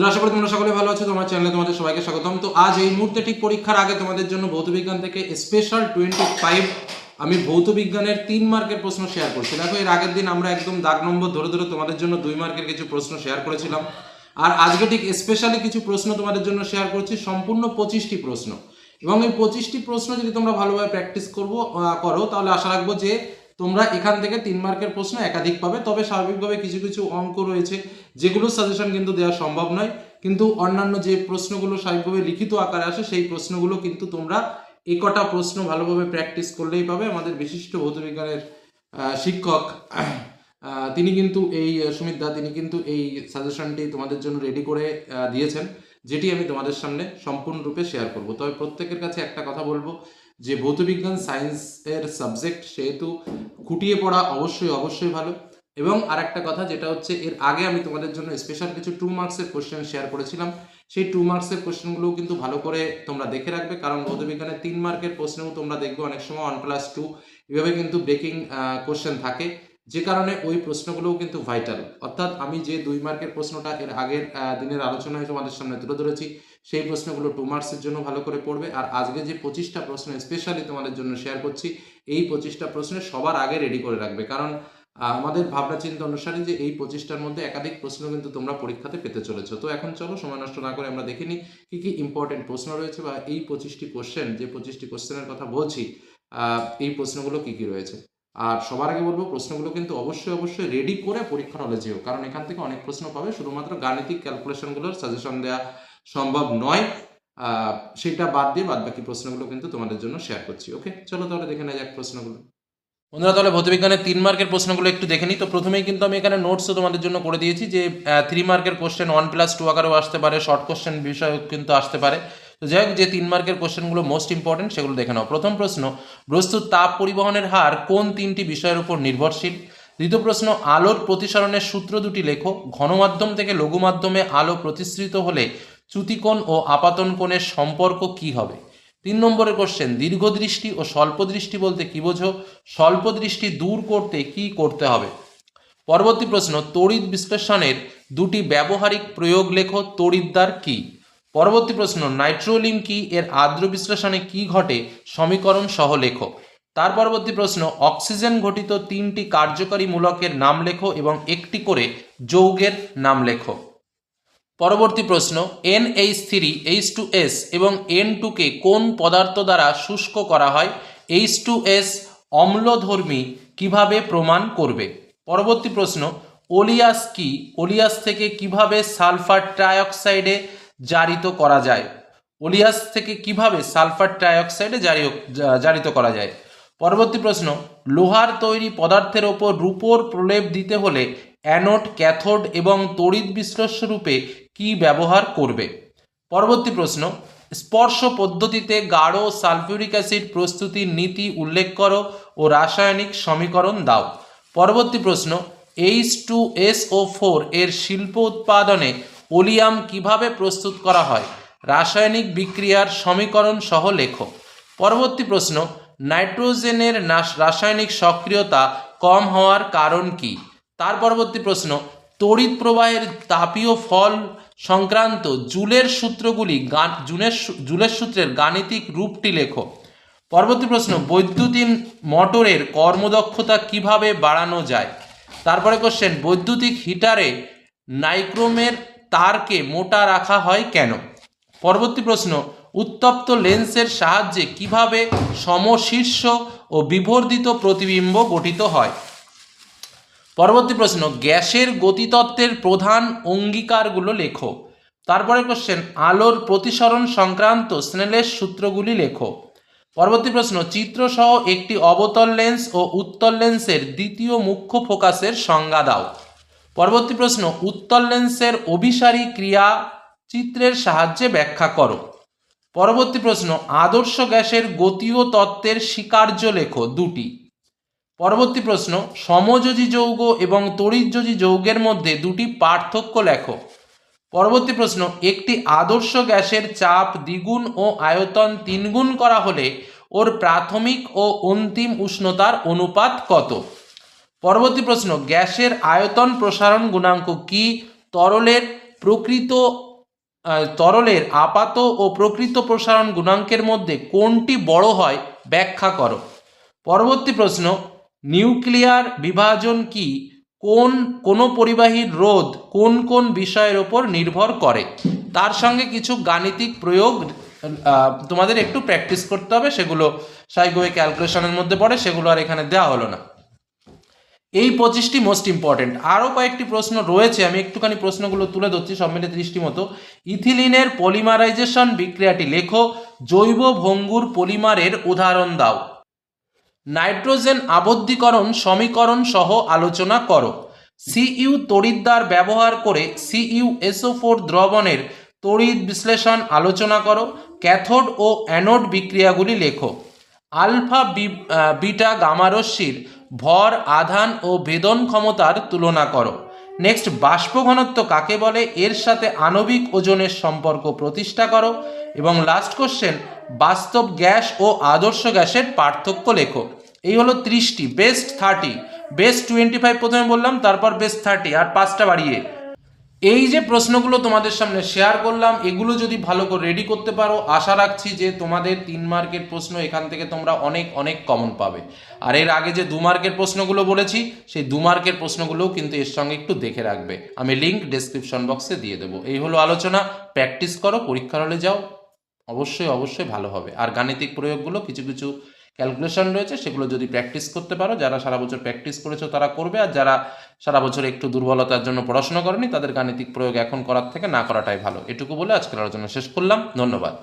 তো আশা করি তোমরা সকলে ভালো আছো, তোমার চ্যানেলে তোমাদের সবাইকে স্বাগতম। তো আজ এই মুহূর্তে ঠিক পরীক্ষার আগে তোমাদের জন্য ভৌতবিজ্ঞান থেকে স্পেশাল টোয়েন্টি ফাইভ আমি ভৌতবিজ্ঞানের তিন মার্কের প্রশ্ন শেয়ার করছি। দেখো, এর আগের দিন আমরা একদম দাগ নম্বর ধরে ধরে তোমাদের জন্য দুই মার্কের কিছু প্রশ্ন শেয়ার করেছিলাম। আর আজকে ঠিক স্পেশালি কিছু প্রশ্ন তোমাদের জন্য শেয়ার করছি, সম্পূর্ণ পঁচিশটি প্রশ্ন। এবং এই পঁচিশটি প্রশ্ন যদি তোমরা ভালোভাবে প্র্যাকটিস করব করো, তাহলে আশা রাখব যে তোমরা এখান থেকে তিন মার্কের প্রশ্ন একাধিক পাবে, তবে স্বাভাবিকভাবে কিছু কিছু অঙ্ক রয়েছে, যেগুলো সাজেশন কিন্তু দেওয়া সম্ভব নয়। কিন্তু অন্যান্য যে প্রশ্নগুলো স্বাভাবিকভাবে লিখিত আকারে আসে, সেই প্রশ্নগুলো কিন্তু তোমরা এ কটা প্রশ্ন ভালোভাবে প্র্যাকটিস করলেই পাবে। আমাদের বিশিষ্ট ভৌতবিজ্ঞানের শিক্ষক তিনি কিন্তু এই সুমিত দা তিনি কিন্তু এই সাজেশনটি তোমাদের জন্য রেডি করে দিয়েছেন, যেটি আমি তোমাদের সামনে সম্পূর্ণরূপে শেয়ার করব। তবে প্রত্যেকের কাছে একটা কথা বলব যে ভৌতবিজ্ঞান সায়েন্সের সাবজেক্ট সেহেতু খুঁটিয়ে পড়া অবশ্যই অবশ্যই ভালো। এবং আরেকটা কথা যেটা হচ্ছে, এর আগে আমি তোমাদের জন্য স্পেশাল কিছু টু মার্কসের কোশ্চেন শেয়ার করেছিলাম। সেই টু মার্কসের কোশ্চেনগুলোও কিন্তু ভালো করে তোমরা দেখে রাখবে, কারণ ভৌতবিজ্ঞানের তিন মার্কের প্রশ্নেও তোমরা দেখবে অনেক সময় ওয়ান প্লাস টু এভাবে কিন্তু ব্রেকিং কোশ্চেন থাকে। যে কারণে ওই প্রশ্নগুলোও কিন্তু ভাইটাল অর্থাৎ আমি যে দুই মার্কের প্রশ্নটা এর আগের দিনের আলোচনায় তোমাদের সামনে তুলে ধরেছি, সেই প্রশ্নগুলো টু মার্কসের জন্য ভালো করে পড়বে। আর আজকে যে পঁচিশটা প্রশ্ন স্পেশালি তোমাদের জন্য শেয়ার করছি, এই পঁচিশটা প্রশ্নে সবার আগে রেডি করে রাখবে। কারণ আমাদের ভাবনা চিন্তা অনুসারে যে এই পঁচিশটার মধ্যে একাধিক প্রশ্ন কিন্তু তোমরা পরীক্ষাতে পেতে চলেছো। তো এখন চলো সময় নষ্ট না করে আমরা দেখে নিই কি কি ইম্পর্টেন্ট প্রশ্ন রয়েছে বা এই পঁচিশটি কোশ্চেন যে পঁচিশটি কোশ্চেনের কথা বলছি এই প্রশ্নগুলো কি কি রয়েছে? আর সবার আগে বলব, প্রশ্নগুলো কিন্তু অবশ্যই অবশ্যই রেডি করে পরীক্ষা হলে যেও। কারণ এখান থেকে অনেক প্রশ্ন পাবে। শুধুমাত্র গাণিতিক ক্যালকুলেশনগুলোর সাজেশন দেওয়া সম্ভব নয়। সেটা বাদ দিয়ে বাদ বাকি প্রশ্নগুলো কিন্তু তোমাদের জন্য শেয়ার করছি ওকে চলো তাহলে দেখে নেওয়া যাক প্রশ্নগুলো। বন্ধুরা, তাহলে ভৌতবিজ্ঞানের তিন মার্কের প্রশ্নগুলো একটু দেখে নিই। তো প্রথমেই কিন্তু আমি এখানে নোটসও তোমাদের জন্য করে দিয়েছি যে থ্রি মার্কের কোশ্চেন ওয়ান প্লাস টু আকারেও আসতে পারে। শর্ট কোশ্চেন বিষয় কিন্তু আসতে পারে। তো যাই হোক, যে তিন মার্কের কোশ্চেনগুলো মোস্ট ইম্পর্টেন্ট সেগুলো দেখে নাও। প্রথম প্রশ্ন, বস্তুর তাপ পরিবহনের হার কোন তিনটি বিষয়ের উপর নির্ভরশীল? দ্বিতীয় প্রশ্ন, আলোর প্রতিসরণের সূত্র দুটি লেখো। ঘনমাধ্যম থেকে লঘু মাধ্যমে আলো প্রতিসৃত হলে চ্যুতিকোণ ও আপাতন কোণের সম্পর্ক কি হবে? তিন নম্বরের কোশ্চেন দীর্ঘদৃষ্টি ও স্বল্পদৃষ্টি বলতে কি বোঝো? স্বল্পদৃষ্টি দূর করতে কি করতে হবে? পরবর্তী প্রশ্ন, তড়িৎ বিশ্লেষণের দুটি ব্যবহারিক প্রয়োগ লেখো, তড়িৎদ্বার কি? পরবর্তী প্রশ্ন নাইট্রোলিম কি? এর আর্দ্র বিশ্লেষণে কি ঘটে? সমীকরণ সহ লেখো। তার পরবর্তী প্রশ্ন, অক্সিজেন ঘটিত তিনটি কার্যকরী মূলকের নাম লেখো এবং একটি করে যৌগের নাম লেখো। পরবর্তী প্রশ্ন, N H three H two S এবং এন টুকে কোন পদার্থ দ্বারা শুষ্ক করা হয়? এইচ টু এস অম্লধর্মী কীভাবে প্রমাণ করবে? পরবর্তী প্রশ্ন, ওলিয়াস কি? ওলিয়াস থেকে কীভাবে সালফার ট্রাইঅক্সাইডে জারিত করা যায়। ওলিয়াস থেকে কীভাবে সালফার ট্রাইঅক্সাইডে জারি জারিত করা যায়? পরবর্তী প্রশ্ন, লোহার তৈরি পদার্থের ওপর রূপোর প্রলেপ দিতে হলে অ্যানোড, ক্যাথোড এবং তড়িৎ বিশ্লেষ্য রূপে কি ব্যবহার করবে? পরবর্তী প্রশ্ন, স্পর্শ পদ্ধতিতে গাঢ় সালফিউরিক অ্যাসিড প্রস্তুতির নীতি উল্লেখ করো ও রাসায়নিক সমীকরণ দাও। পরবর্তী প্রশ্ন, H two S O four এর শিল্প উৎপাদনে ওলিয়াম কীভাবে প্রস্তুত করা হয়? রাসায়নিক বিক্রিয়ার সমীকরণ সহ লেখো পরবর্তী প্রশ্ন, নাইট্রোজেনের রাসায়নিক সক্রিয়তা কম হওয়ার কারণ কি? তার পরবর্তী প্রশ্ন, তড়িৎ প্রবাহের তাপীয় ফল সংক্রান্ত জুলের সূত্রগুলি জুনের জুলের সূত্রের গাণিতিক রূপটি লেখো। পরবর্তী প্রশ্ন, বৈদ্যুতিন মোটরের কর্মদক্ষতা কীভাবে বাড়ানো যায়? তারপরে কোশ্চেন বৈদ্যুতিক হিটারে নাইক্রোমের তারকে মোটা রাখা হয় কেন? পরবর্তী প্রশ্ন, উত্তপ্ত লেন্সের সাহায্যে কীভাবে সমশীর্ষ ও বিবর্ধিত প্রতিবিম্ব গঠিত হয়? পরবর্তী প্রশ্ন, গ্যাসের গতিতত্ত্বের প্রধান অঙ্গীকারগুলো লেখো। তারপরে কোশ্চেন আলোর প্রতিসরণ সংক্রান্ত স্নেলের সূত্রগুলি লেখো। পরবর্তী প্রশ্ন, চিত্রসহ একটি অবতল লেন্স ও উত্তল লেন্সের দ্বিতীয় মুখ্য ফোকাসের সংজ্ঞা দাও। পরবর্তী প্রশ্ন, উত্তল লেন্সের অভিসারী ক্রিয়া চিত্রের সাহায্যে ব্যাখ্যা করো। পরবর্তী প্রশ্ন, আদর্শ গ্যাসের গতীয় তত্ত্বের স্বীকার্য লেখো দুটি। পরবর্তী প্রশ্ন, সমযোজী যৌগ এবং তড়িৎযোজী যৌগের মধ্যে দুটি পার্থক্য লেখো। পরবর্তী প্রশ্ন, একটি আদর্শ গ্যাসের চাপ দ্বিগুণ ও আয়তন তিনগুণ করা হলে ওর প্রাথমিক ও অন্তিম উষ্ণতার অনুপাত কত? পরবর্তী প্রশ্ন, গ্যাসের আয়তন প্রসারণ গুণাঙ্ক কি? তরলের প্রকৃত তরলের আপাত ও প্রকৃত প্রসারণ গুণাঙ্কের মধ্যে কোনটি বড় হয়? ব্যাখ্যা করো। পরবর্তী প্রশ্ন, নিউক্লিয়ার বিভাজন কি? কোন, কোনো পরিবাহীর রোধ কোন কোন বিষয়ের ওপর নির্ভর করে? তার সঙ্গে কিছু গাণিতিক প্রয়োগ তোমাদের একটু প্র্যাকটিস করতে হবে, সেগুলো সাইকোয়ে ক্যালকুলেশনের মধ্যে পড়ে, সেগুলো আর এখানে দেওয়া হলো না। এই পঁচিশটি মোস্ট ইম্পর্টেন্ট আরও কয়েকটি প্রশ্ন রয়েছে, আমি একটুখানি প্রশ্নগুলো তুলে ধরছি, সব মিলে মতো। ইথিলিনের পলিমারাইজেশন বিক্রিয়াটি লেখো, জৈব ভঙ্গুর পলিমারের উদাহরণ দাও। নাইট্রোজেন আবদ্ধীকরণ সমীকরণ সহ আলোচনা করো। সিইউ তড়িৎদ্বার ব্যবহার করে সিইউ এসও ফোর দ্রবণের তড়িৎ বিশ্লেষণ আলোচনা করো, ক্যাথোড ও অ্যানোড বিক্রিয়াগুলি লেখো। আলফা বিটা গামারশ্মির ভর, আধান ও বেদন ক্ষমতার তুলনা করো। নেক্সট বাষ্প ঘনত্ব কাকে বলে? এর সাথে আণবিক ওজনের সম্পর্ক প্রতিষ্ঠা করো। এবং লাস্ট কোশ্চেন বাস্তব গ্যাস ও আদর্শ গ্যাসের পার্থক্য লেখো। এই হলো ত্রিশটি best thirty best twenty five প্রথমে বললাম, তারপর বেস্ট থার্টি আর পাঁচটা বাড়িয়ে। এই যে প্রশ্নগুলো তোমাদের সামনে শেয়ার করলাম, এগুলো যদি ভালো করে রেডি করতে পারো, আশা রাখছি যে তোমাদের তিন মার্কের প্রশ্ন এখান থেকে তোমরা অনেক অনেক কমন পাবে। আর এর আগে যে দু মার্কের প্রশ্নগুলো বলেছি, সেই দু মার্কের প্রশ্নগুলোও কিন্তু এর সঙ্গে একটু দেখে রাখবে। আমি লিঙ্ক ডেসক্রিপশন বক্সে দিয়ে দেবো। এই হলো আলোচনা। প্র্যাকটিস করো, পরীক্ষার হলে যাও। অবশ্যই অবশ্যই ভালো হবে। আর গাণিতিক প্রয়োগগুলো কিছু কিছু ক্যালকুলেশন রয়েছে, সেগুলো যদি প্র্যাকটিস করতে পারো, যারা সারা বছর প্র্যাকটিস করেছ তারা করবে, আর যারা সারা বছর একটু দুর্বলতার জন্য পড়াশোনা করেনি, তাদের গাণিতিক প্রয়োগ এখন করার থেকে না করাটাই ভালো। এটুকু বলে আজকের আলোচনা শেষ করলাম। ধন্যবাদ।